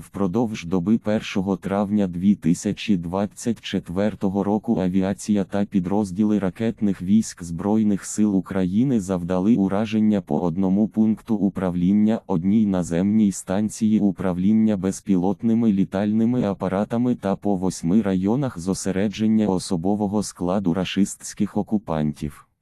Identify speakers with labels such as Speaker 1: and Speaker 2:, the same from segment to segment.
Speaker 1: Впродовж доби 1 травня 2024 року авіація та підрозділи ракетних військ Збройних сил України завдали ураження по одному пункту управління одній наземній станції управління безпілотними літальними апаратами та по восьми районах зосередження особового складу рашистських окупантів.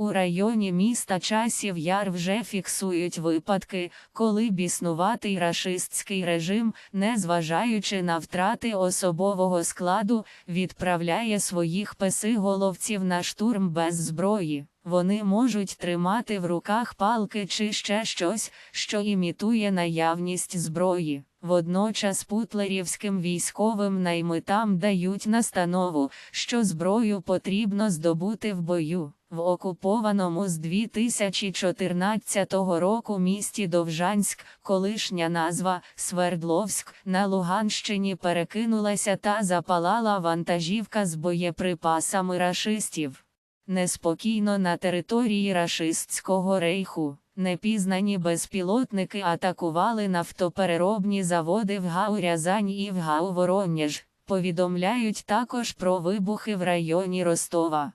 Speaker 2: У районі міста Часів Яр вже фіксують випадки, коли біснуватий рашистський режим, незважаючи на втрати особового складу, відправляє своїх песиголовців на штурм без зброї. Вони можуть тримати в руках палки чи ще щось, що імітує наявність зброї. Водночас путлерівським військовим наймитам дають настанову, що зброю потрібно здобути в бою. В окупованому з 2014 року місті Довжанськ, колишня назва Свердловськ, на Луганщині перекинулася та запалала вантажівка з боєприпасами рашистів. Неспокійно на території рашистського рейху. Непізнані безпілотники атакували нафтопереробні заводи в ГАУ Рязань і в ГАУ Воронеж. Повідомляють також про вибухи в районі Ростова.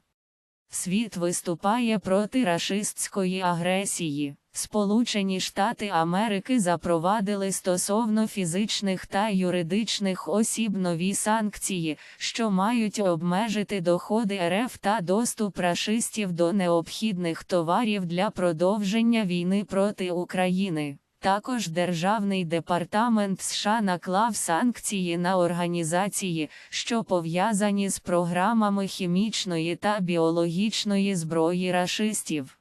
Speaker 2: Світ виступає проти рашистської агресії. Сполучені Штати Америки запровадили стосовно фізичних та юридичних осіб нові санкції, що мають обмежити доходи РФ та доступ рашистів до необхідних товарів для продовження війни проти України. Також Державний департамент США наклав санкції на організації, що пов'язані з програмами хімічної та біологічної зброї рашистів.